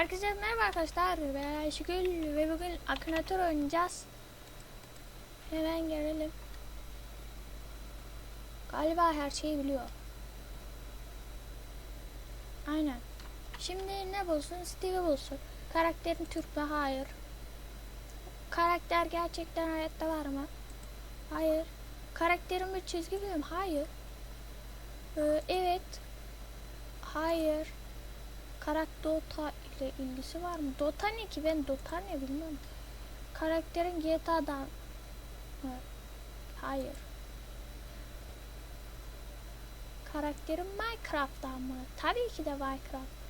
Herkese merhaba arkadaşlar. Ben Ayşegül ve bugün Akinator oynayacağız. Hemen gelelim. Galiba her şeyi biliyor. Aynen. Şimdi ne bulsun? Steve bulsun. Karakterin Türk mü? Hayır. Karakter gerçekten hayatta var mı? Hayır. Karakterin bir çizgi film? Hayır. Ee, evet. Hayır. Karakter ile ilgisi var mı? Dota ne ki? Ben Dota ne bilmiyorum. Karakterin GTA'dan mı? Hayır. Karakterin Minecraft'tan mı? Tabii ki de Minecraft.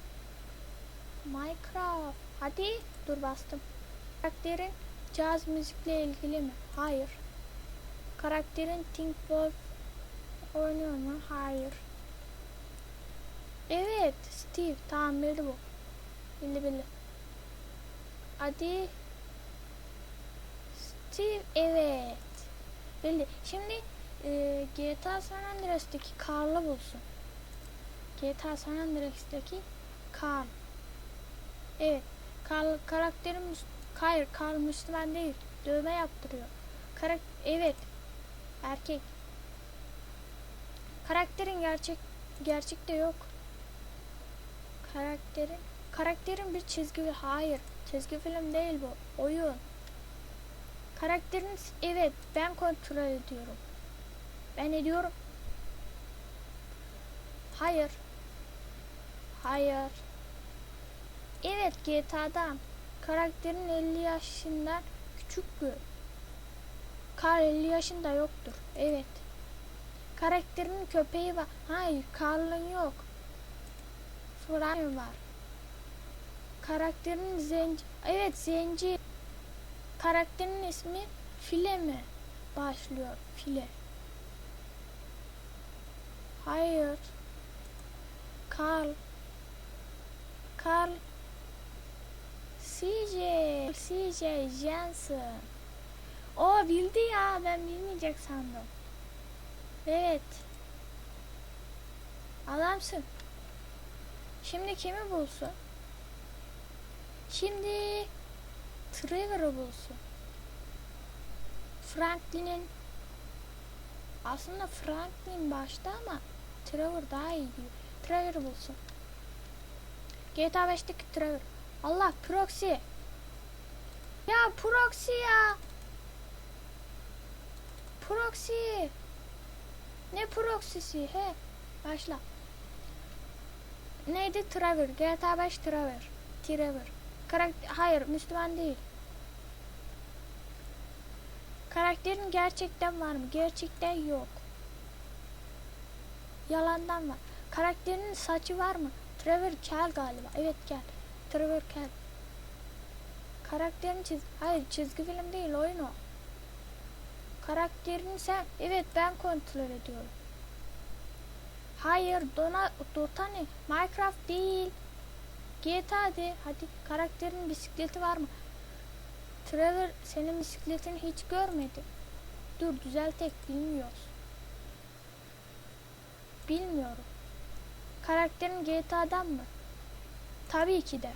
Minecraft. Hadi dur bastım. Karakterin caz müzikle ilgili mi? Hayır. Karakterin Think Wolf oynuyor mu? Hayır. Evet Steve tamam bildi bu. Bildi bildi. Hadi. Steve evet. Bildi. Şimdi e, GTA San Andreas'taki Carl'ı bulsun. GTA San Andreas'taki Carl. Evet. Carl karakterim hayır Carl Müslüman değil. Dövme yaptırıyor. Karak evet. Erkek. Karakterin gerçek gerçekte yok. Karakterin karakterin bir çizgi hayır çizgi film değil bu oyun. Karakterin evet ben kontrol ediyorum. Ben ediyorum. Hayır. Hayır. Evet GTA'dan karakterin 50 yaşından küçük bir. Karl 50 yaşında yoktur. Evet. Karakterin köpeği var. Hayır, Karl'ın yok. Brian var. Karakterin zenci. Evet zenci. Karakterin ismi File mi? Başlıyor. File. Hayır. Carl. Carl. CJ. CJ Jensen. O bildi ya. Ben bilmeyecek sandım. Evet. Adamsın. Şimdi kimi bulsun? Şimdi Trevor'ı bulsun. Franklin'in aslında Franklin başta ama Trevor daha iyi diyor. Trevor'ı bulsun. GTA 5'teki Trevor. Allah proxy. Ya proxy ya. Proxy. Ne proxy'si he? Başla. Neydi Trevor? GTA 5 Trevor. Trevor. Karakter hayır Müslüman değil. Karakterin gerçekten var mı? Gerçekten yok. Yalandan var. Karakterin saçı var mı? Trevor kel galiba. Evet kel. Trevor kel. Karakterin çiz hayır çizgi film değil oyun o. Karakterini sen evet ben kontrol ediyorum. Hayır Dona Dota ne? Minecraft değil. GTA de. Hadi karakterin bisikleti var mı? Trevor senin bisikletini hiç görmedi. Dur düzeltek bilmiyoruz. Bilmiyorum. Karakterin GTA'dan mı? Tabii ki de.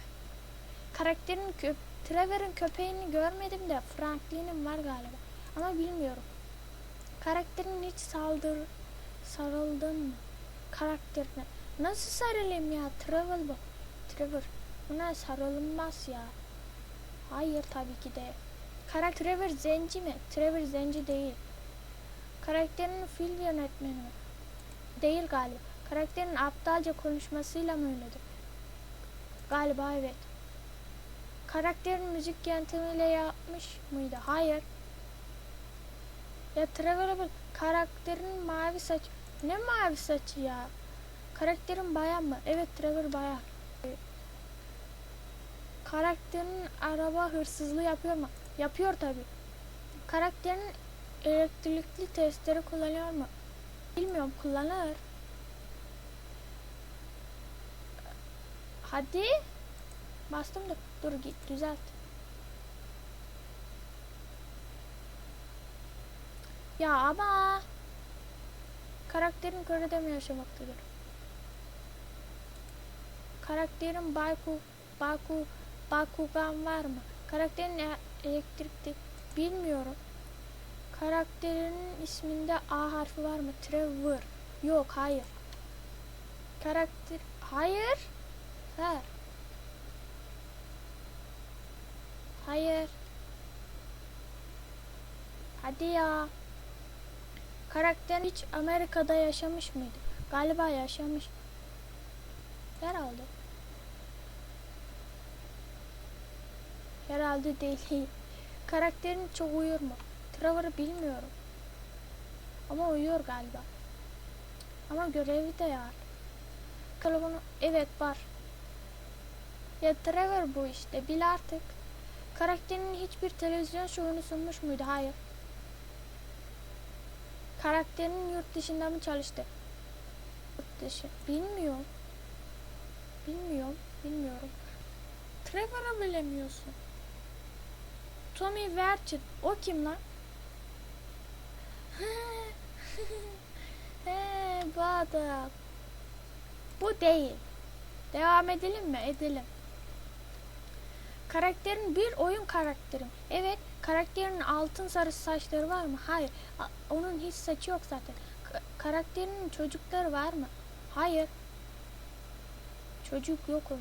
Karakterin köp Trevor'ın köpeğini görmedim de Franklin'in var galiba. Ama bilmiyorum. Karakterin hiç saldır sarıldın mı? Karakterine. Nasıl sarılayım ya? Trevor bu. Trevor. Buna sarılmaz ya. Hayır tabii ki de. Karakter Trevor zenci mi? Trevor zenci değil. Karakterin film yönetmeni mi? Değil galiba. Karakterin aptalca konuşmasıyla mı öyledir? Galiba evet. Karakterin müzik yöntemiyle yapmış mıydı? Hayır. Ya Trevor'a bak. Karakterin mavi saç. Ne mavi saçı ya? Karakterin bayan mı? Evet Trevor bayan. Karakterin araba hırsızlığı yapıyor mu? Yapıyor tabi. Karakterin elektrikli testleri kullanıyor mu? Bilmiyorum kullanır. Hadi. Bastım da dur git düzelt. Ya ama karakterin Kore'de mi yaşamaktadır? Karakterin Bayku Baku, Bakugan var mı? Karakterin elektrikli bilmiyorum. Karakterinin isminde A harfi var mı? Trevor. Yok hayır. Karakter hayır. Ver. Hayır. Hadi ya. Karakter hiç Amerika'da yaşamış mıydı? Galiba yaşamış. Herhalde. Herhalde değil. Karakterin çok uyur mu? Trevor'ı bilmiyorum. Ama uyuyor galiba. Ama görevi de var. Telefonu evet var. Ya Trevor bu işte bil artık. Karakterinin hiçbir televizyon şovunu sunmuş muydu? Hayır. Karakterinin yurt dışında mı çalıştı? Yurt dışı. Bilmiyorum. Bilmiyorum. Bilmiyorum. Trevor'ı bilemiyorsun. Tommy Verchin. O kim lan? He, bu adam. Bu değil. Devam edelim mi? Edelim. Karakterin bir oyun karakterim. Evet, karakterin altın sarı saçları var mı? Hayır. Onun hiç saçı yok zaten. Ka- karakterinin çocukları var mı? Hayır. Çocuk yok onun.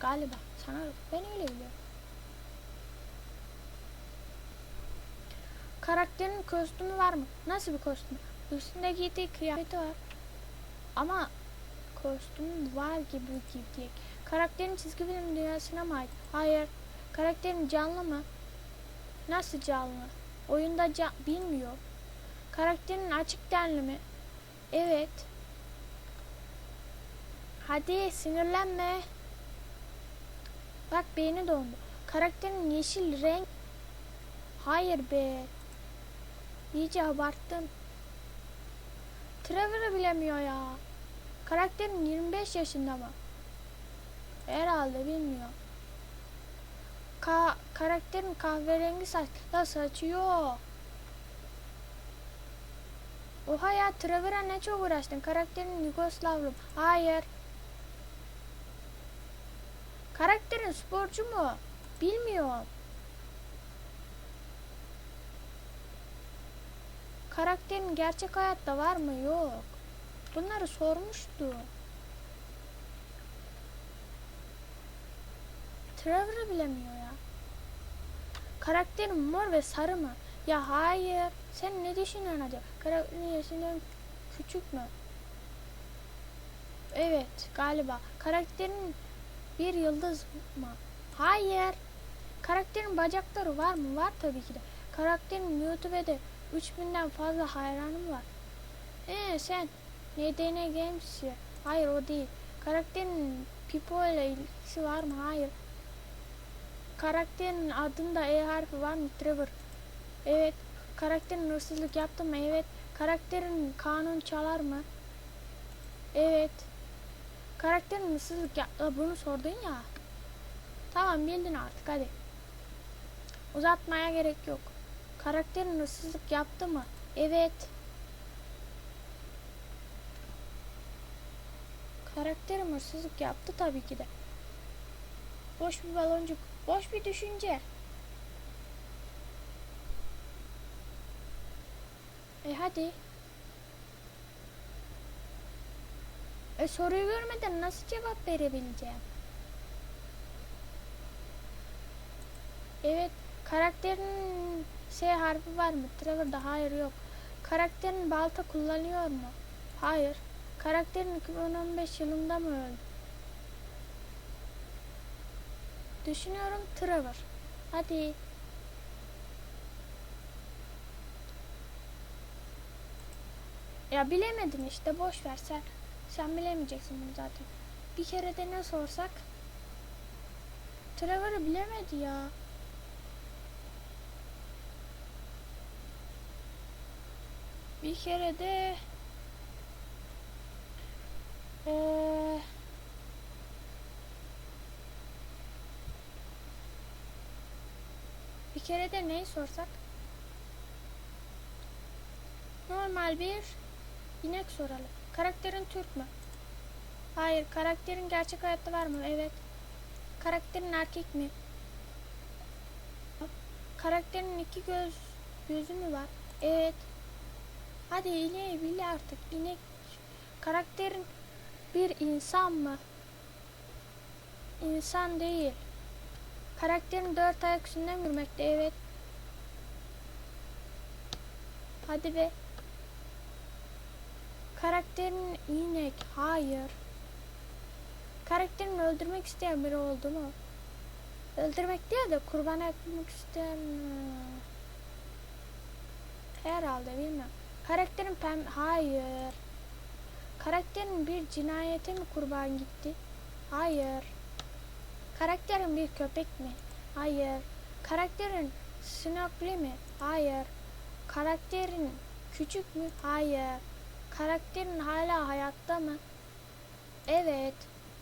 Galiba. Sana ben öyle biliyorum. Karakterin kostümü var mı? Nasıl bir kostüm? Üstünde giydiği kıyafeti var. Ama kostüm var gibi gibi. Karakterin çizgi film dünyasına mı ait? Hayır. Karakterin canlı mı? Nasıl canlı? Oyunda can bilmiyor. Karakterin açık tenli mi? Evet. Hadi sinirlenme. Bak beyni dondu. Karakterin yeşil renk. Hayır be. İyice abarttın. Trevor'ı bilemiyor ya. Karakterin 25 yaşında mı? Herhalde bilmiyor. Ka karakterin kahverengi saç. Ya saçı yok. Oha ya Trevor'a ne çok uğraştın. Karakterin Yugoslavlım. Hayır. Karakterin sporcu mu? Bilmiyorum. Karakterin gerçek hayatta var mı? Yok. Bunları sormuştu. Trevor'ı bilemiyor ya. Karakterin mor ve sarı mı? Ya hayır. Sen ne düşünüyorsun acaba? Karakterin yaşından küçük mü? Evet galiba. Karakterin bir yıldız mı? Hayır. Karakterin bacakları var mı? Var tabii ki de. Karakterin YouTube'de 3000'den fazla hayranım var. Ee sen Games ya. Hayır o değil. Karakterin Pipo ile ilgisi var mı? Hayır. Karakterin adında E harfi var mı? Trevor. Evet. Karakterin hırsızlık yaptı mı? Evet. Karakterin kanun çalar mı? Evet. Karakterin hırsızlık yaptı. Bunu sordun ya. Tamam bildin artık hadi. Uzatmaya gerek yok. Karakterin hırsızlık yaptı mı? Evet. Karakterim hırsızlık yaptı tabii ki de. Boş bir baloncuk. Boş bir düşünce. E hadi. E soruyu görmeden nasıl cevap verebileceğim? Evet. Karakterin şey harfi var mı? Trevor'da hayır yok. Karakterin balta kullanıyor mu? Hayır. Karakterin 2015 yılında mı öldü? Düşünüyorum Trevor. Hadi. Ya bilemedin işte boş ver sen. Sen bilemeyeceksin bunu zaten. Bir kere de ne sorsak? Trevor'ı bilemedi ya. Bir kere de Ee, bir kere de neyi sorsak? Normal bir inek soralım. Karakterin Türk mü? Hayır. Karakterin gerçek hayatta var mı? Evet. karakterin erkek mi? Karakterin iki göz gözü mü var? Evet. Hadi ineği bil artık. İnek karakterin bir insan mı? İnsan değil. Karakterin dört ayak üstünde mi yürümekte? Evet. Hadi be. Karakterin inek. Hayır. Karakterin öldürmek isteyen biri oldu mu? Öldürmek değil de kurban etmek isteyen... Herhalde bilmem. Karakterin pem... Hayır. Karakterin bir cinayete mi kurban gitti? Hayır. Karakterin bir köpek mi? Hayır. Karakterin sinokli mi? Hayır. Karakterin küçük mü? Hayır. Karakterin hala hayatta mı? Evet.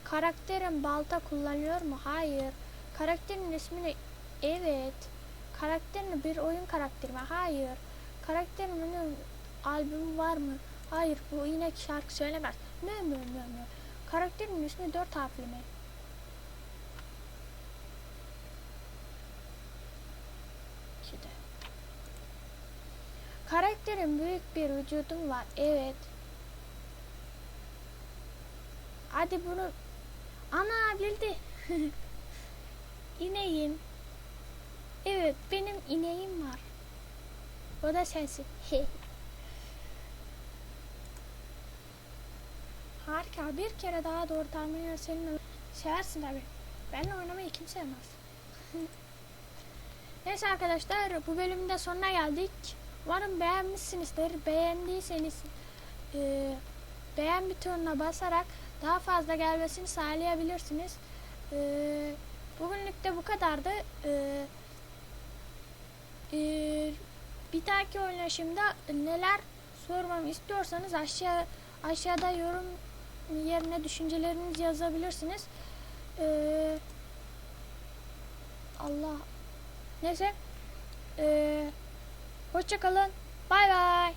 Karakterin balta kullanıyor mu? Hayır. Karakterin ismini Evet. Karakterin bir oyun karakteri mi? Hayır. Karakterin albümü var mı? Hayır. Bu inek şarkı söylemez. Mö mö mö mö. Karakterin ismi dört harfli mi? İşte. Karakterin büyük bir vücudum var. Evet. Hadi bunu ana bildi. İneğim. Evet benim ineğim var. O da sensin. Harika. Bir kere daha doğru tahmin senin seversin tabi. Benle oynamayı kim sevmez. Neyse arkadaşlar bu bölümün de sonuna geldik. Umarım beğenmişsinizdir. Beğendiyseniz e, beğen butonuna basarak daha fazla gelmesini sağlayabilirsiniz. E, bugünlük de bu kadardı. E, e, bir dahaki oynayışımda neler sormamı istiyorsanız aşağı aşağıda yorum yerine düşüncelerinizi yazabilirsiniz. E, Allah Neyse. Ee, hoşça kalın. Bay bay.